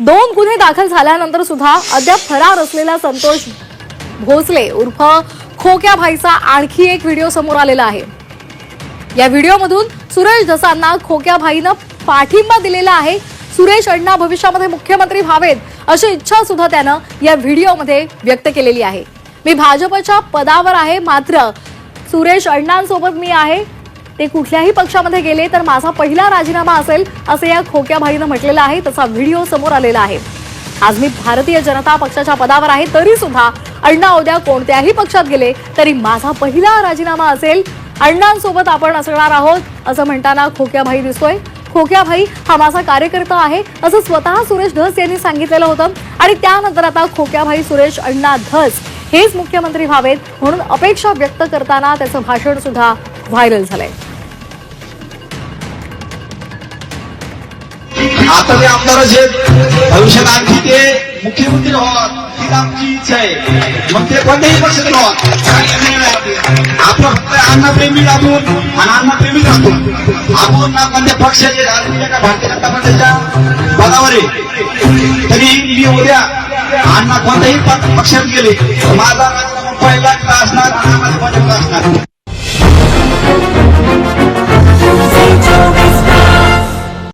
दोन गुन्हे दाखल झाल्यानंतर सुद्धा अद्याप फरार असलेला संतोष भोसले उर्फ खोक्या भाईचा आणखी एक व्हिडिओ समोर आलेला आहे. या व्हिडिओमधून सुरेश धसांना खोक्या भाईनं पाठिंबा दिलेला आहे. सुरेश अण्णा भविष्यामध्ये मुख्यमंत्री व्हावेत अशी इच्छा सुद्धा त्यानं या व्हिडिओमध्ये व्यक्त केलेली आहे. मी भाजपच्या पदावर आहे मात्र सुरेश अण्णांसोबत मी आहे. ते कुठल्याही पक्षामध्ये गेले तर माझा पहिला राजीनामा असेल असं या खोक्या भाईनं म्हटलेलं आहे तसा व्हिडिओ समोर आलेला आहे. आज मी भारतीय जनता पक्षाच्या पदावर आहे तरी सुद्धा अण्णा उद्या कोणत्याही पक्षात गेले तरी माझा पहिला राजीनामा असेल अण्णांसोबत आपण असणार आहोत असं म्हणताना खोक्याभाई दिसतोय. खोक्याभाई हा माझा कार्यकर्ता आहे असं स्वतः सुरेश धस यांनी सांगितलेलं होतं. आणि त्यानंतर आता खोक्याभाई सुरेश अण्णा धस हेच मुख्यमंत्री व्हावेत म्हणून अपेक्षा व्यक्त करताना त्याचं भाषण सुद्धा व्हायरल झालंय. आता ते आमदार जे भविष्यात आणखी ते मुख्यमंत्री व्हावं हीच आमची इच्छा आहे. मग ते कोणत्याही पक्षात व्हावं आपलं फक्त अन्नप्रेमी आपण आणि अन्नप्रेमीच असतो आपण ना कोणत्या पक्षाचे भारतीय जनता पक्षाच्या पदावर आहे. तरी मी उद्या अण्णा कोणत्याही पक्षात गेले माझा पहिला असणार आणि असणार?